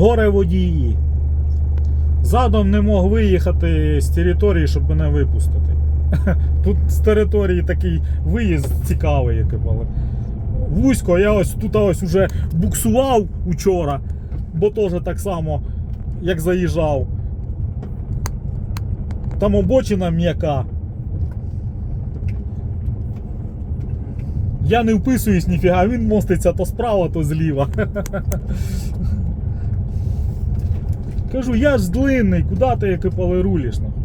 горе водії. Задом не мог виїхати з території, щоб мене випустити. Тут з території такий виїзд цікавий, який були. Вузько, я ось тут ось уже буксував учора, бо теж так само, як заїжджав. Там обочина м'яка. Я не вписуюсь ніфіга, він моститься то справа, то зліва. Кажу, я ж длинний, куди ти як і рулиш? нахуй?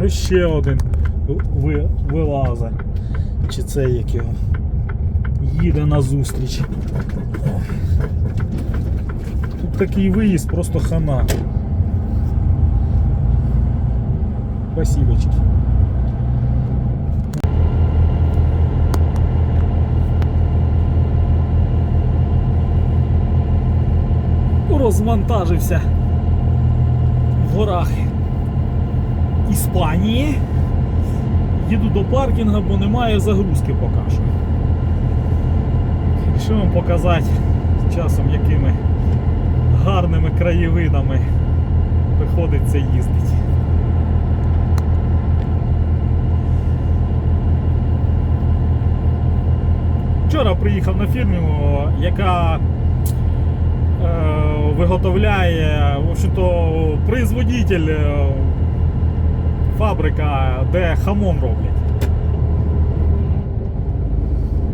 Ну ще один ви, вилазить. Чи це як його? Їде на зустріч. Тут такий виїзд, просто хана. Спасибочки. Розвантажився в горах Іспанії. Їду до паркінга, бо немає загрузки поки що. Що вам показати часом якими гарними краєвидами приходиться їздити. Вчора приїхав на фірму, яка е, виготовляє в общем-то, производитель е, фабрика, де хамон роблять.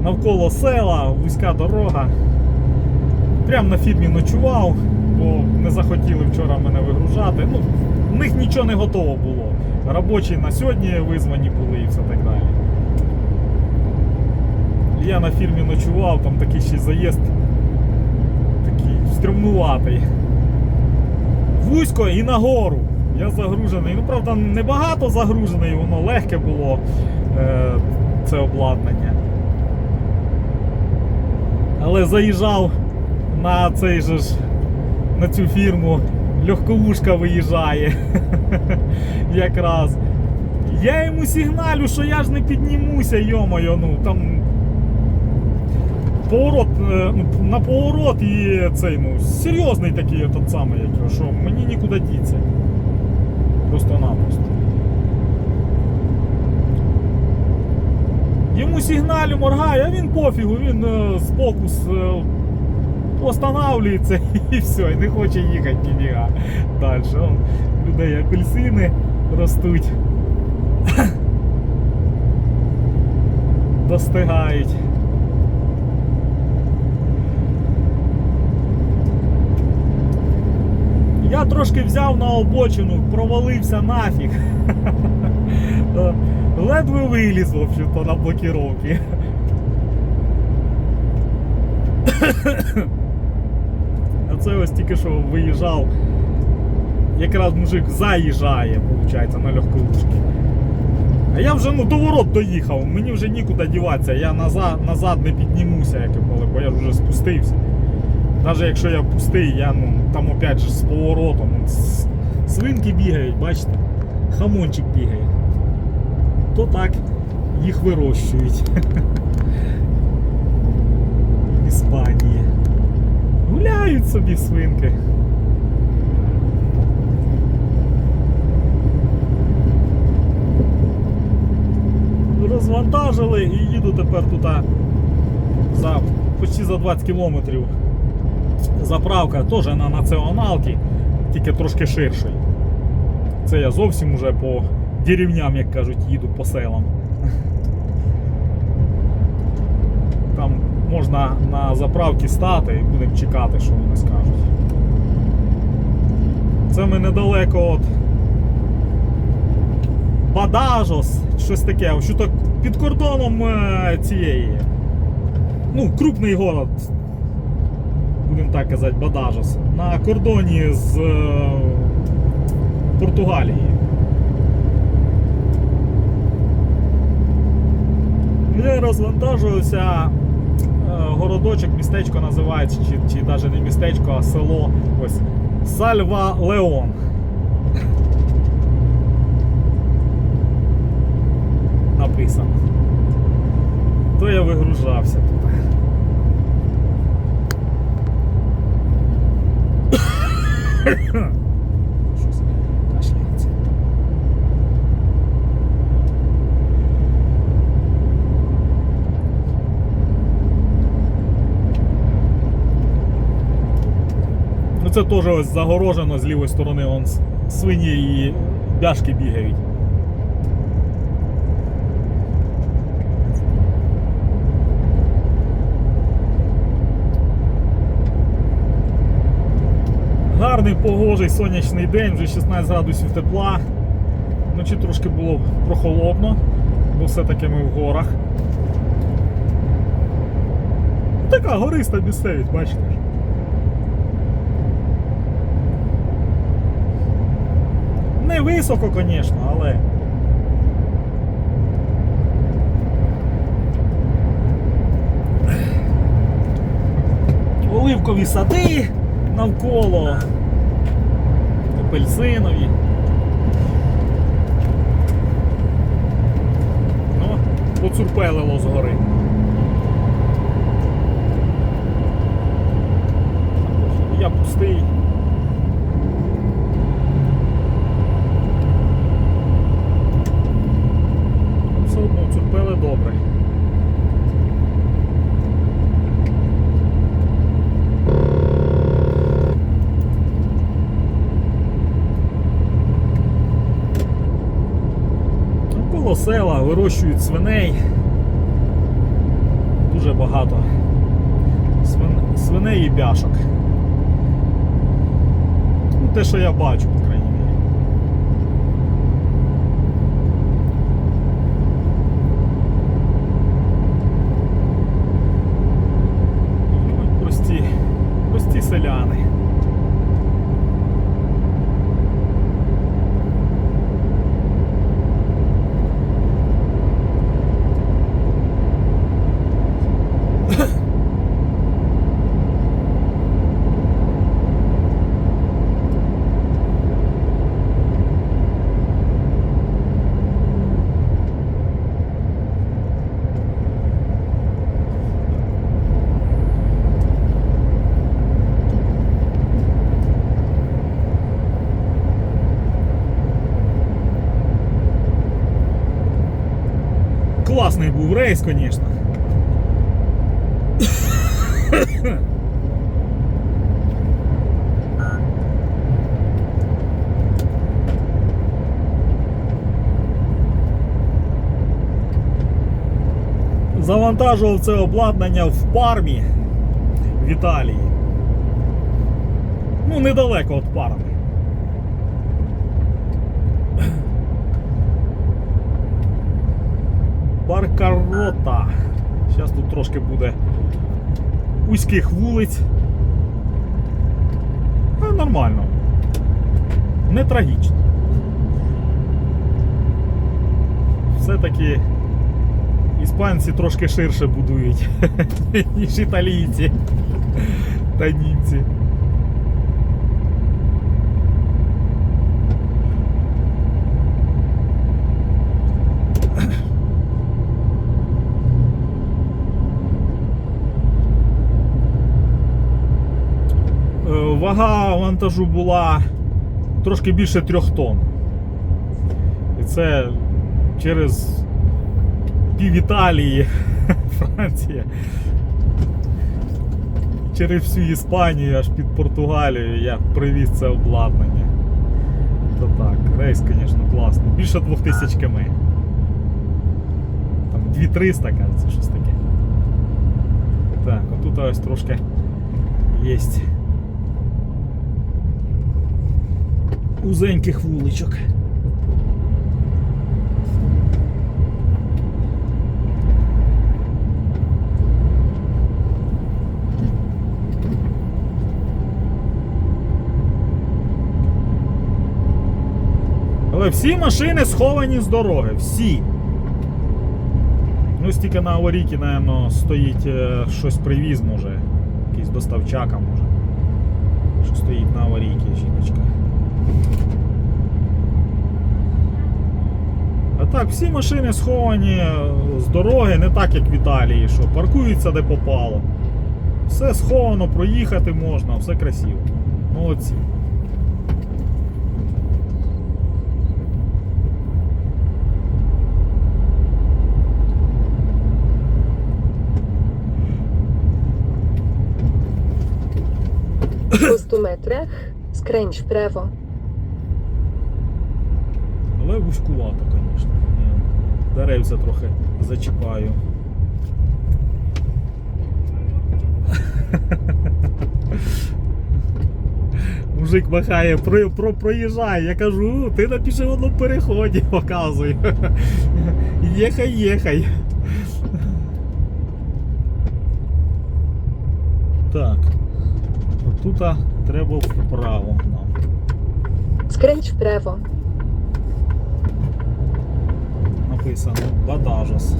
Навколо села, вузька дорога. Прямо на фірмі ночував, бо не захотіли вчора мене вигружати. Ну, в них нічого не готово було. Робочі на сьогодні визвані були і все так далі. Я на фірмі ночував, там такий ще заїзд такий стрімнуватий. Вузько і нагору. Я загружений. Ну, правда, небагато загружений, воно легке було е, це обладнання. Але заїжджав на цей же ж на цю фірму, легковушка виїжджає. Якраз. Я йому сигналю, що я ж не піднімуся, йомайо, ну там поворот, е, ну, на поворот і цей, ну, серйозний такий тот самий, як що мені нікуди діться. Просто-напросто. Йому сигналю моргаю, а він пофігу, він е, збоку с, е, останавлюється і все, і не хоче їхати ніфіга далі. Людей апельсини ростуть. Достигають. Я трошки взяв на обочину, провалився нафіг. Ледве виліз, в общем-то, на блокировки. А це ось тільки що виїжджав. Якраз мужик заїжджає, виходить, на легковушки. А я вже ну, до ворот доїхав, мені вже нікуди діватися, я назад, назад не піднімуся, як коли, бо я вже спустився. Навіть якщо я пустий, я ну, там опять же з поворотом. Свинки бігають, бачите? Хамончик бігає. То так їх вирощують. В Іспанії. Гуляють собі свинки. Розвантажили і їду тепер тут за почти за 20 кілометрів заправка теж на націоналці, тільки трошки ширший. Це я зовсім уже по деревням, як кажуть, їду по селам. Там можна на заправці стати і будемо чекати, що вони скажуть. Це ми недалеко від Бадажос, щось таке, що так під кордоном е, цієї. Ну, крупний город будемо так казати, Бадажас, на кордоні з е, Португалії. Ми розвантажуюся. Е, городочок, містечко називається, чи чи навіть не містечко, а село ось Сальва Леон. Написано. То я вигружався. Оце теж ось загорожено з лівої сторони, вон свині і бяшки бігають. Гарний погожий сонячний день, вже 16 градусів тепла. Вночі трошки було прохолодно, бо все-таки ми в горах. Така гориста місцевість, бачите. Не високо, звісно, але. Оливкові сади навколо. Апельсинові. Ну, поцурпелило згори. Я пустий. Все одно цурпели добре. Навколо села вирощують свиней. Дуже багато свин... свиней і бяшок. Ну, те, що я бачу, Класний був рейс, звісно. Завантажував це обладнання в Пармі в Італії. Ну, недалеко від Парми. Баркарота. Зараз тут трошки буде вузьких вулиць. А, нормально. Не трагічно. Все-таки іспанці трошки ширше будують, ніж італійці та німці. Е, Вага вантажу була трошки більше трьох тонн. І це через пів Італії, Франція. Через всю Іспанію, аж під Португалію я привіз це обладнання. То так, рейс, звісно, класний. Більше 2000 км. Там 2300, кажеться, щось таке. Так, отут ось трошки є узеньких вуличок. Але всі машини сховані з дороги, всі. Ну, тільки на аварійці, напевно, стоїть е, щось привіз, може. Якийсь доставчака, може. Що стоїть на аварійці, жіночка. А так, всі машини сховані з дороги, не так, як в Італії, що паркуються де попало. Все сховано, проїхати можна, все красиво. Молодці. Просто metrach skręć w. Але вузькувато, звісно. Деревця трохи зачіпаю. Мужик махає, про, про, проїжджай. Я кажу, ти на пішохідному переході показую. Єхай, єхай. Так. Отут треба вправо нам. Skręć w prawo. Написано Бадажос.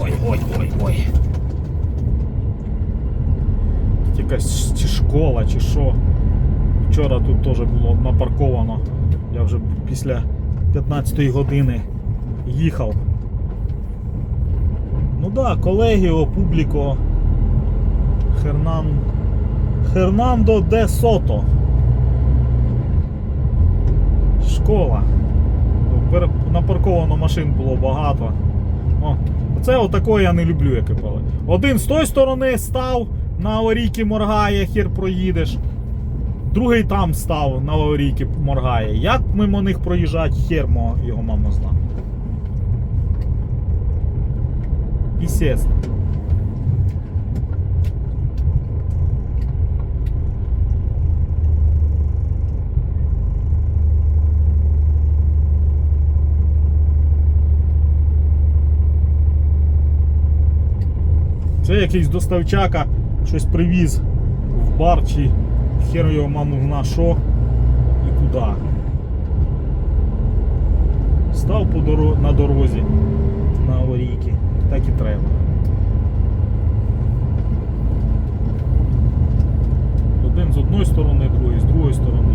Ой, ой, ой, ой. Тут школа, чи що. Вчора тут теж було напарковано. Я вже після 15 години їхав. Да, колегіо, публіко. Хернан. Хернандо де Сото. Школа. Напарковано машин було багато. О, це отако я не люблю, як пали. Один з тої сторони став, на аварійки моргає, хер проїдеш. Другий там став, на аварійки моргає. Як мимо них проїжджать, хер його мама зна. Естественно. Це якийсь доставчака щось привіз в бар чи хер його маму зна що і куди. Став на дорозі на аварійки. Так і треба. Один з одної сторони, другий з другої сторони.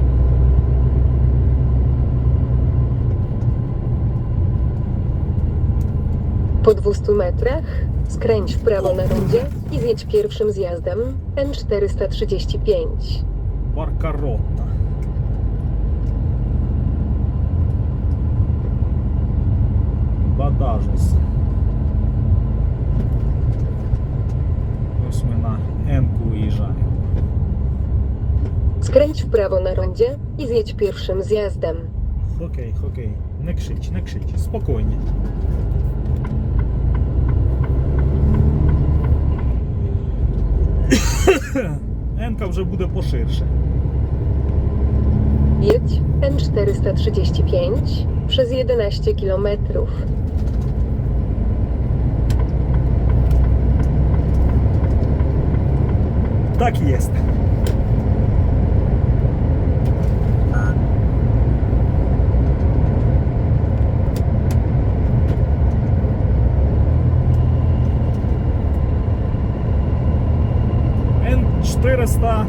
Po 200 metrach skręć w prawo na rondzie i zjedź pierwszym zjazdem N435. Баркаротта. rzędzie i zjedź pierwszym zjazdem. Okej, okay, okej. Okay. Nie krzycz, nie krzycz. Spokojnie. Enka już będzie poszersze. Jedź N435 przez 11 kilometrów. Tak jest. Христа.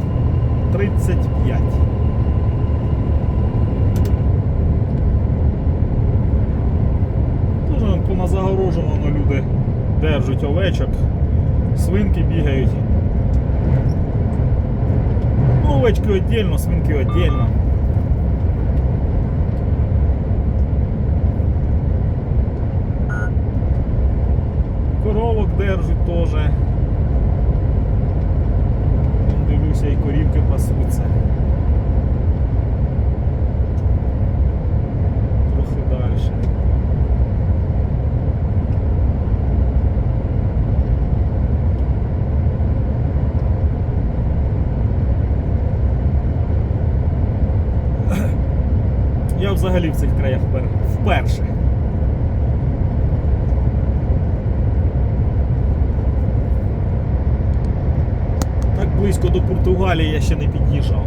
Португалії я ще не під'їжджав.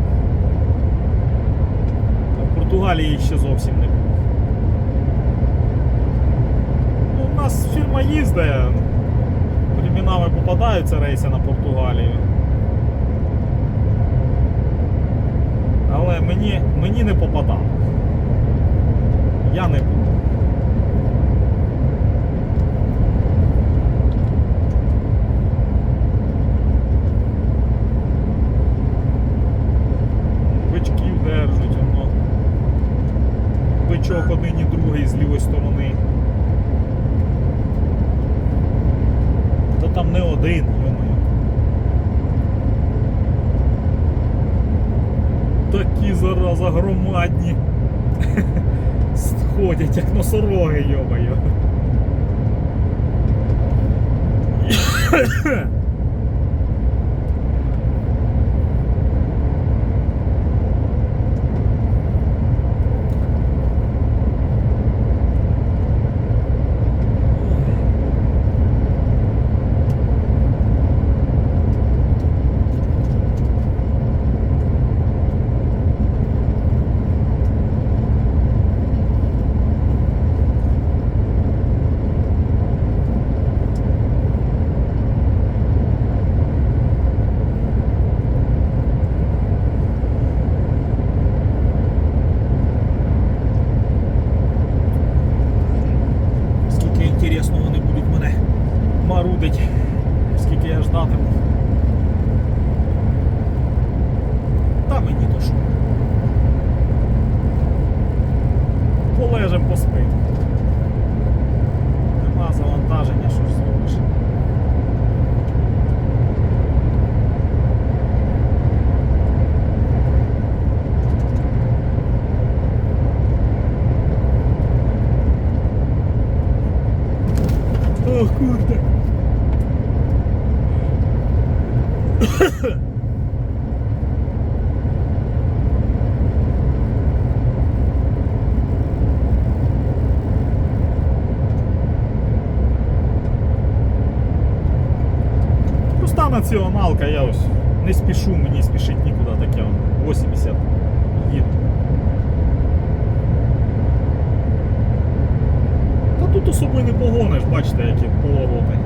В Португалії ще зовсім не був. Ну, у нас фірма їздить. Временами попадаються рейси на Португалію. Але мені, мені не попадало. Я не був. Не один. Такі зараза громадні. Сходять, як носороги, йомаю. Скільки інтересно вони будуть мене марудить, скільки я ждатиму. Та мені то що. Полежим поспим. Нема завантаження, що ж зробиш. Ох, курда. Малка я ось не спішу, мені спішить нікуди таке. я 80 їду. Та тут особо не погониш, бачите, які повороти.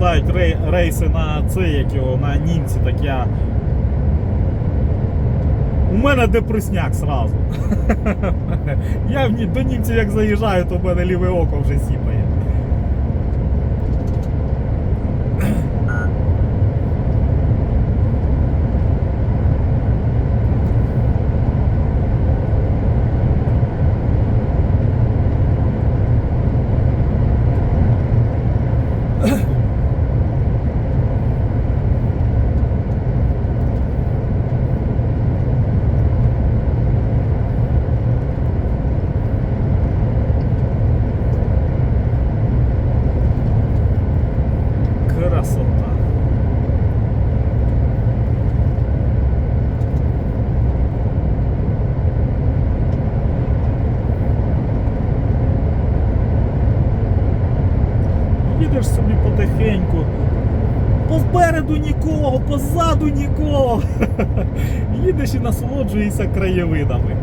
Рей- рейси на це, як його, на німці, так я у мене депресняк сразу. Я до німців як заїжджаю, то в мене ліве око вже сіпає. Красота. Їдеш собі потихеньку, Попереду позаду нікого. Їдеш і насолоджуєшся краєвидами.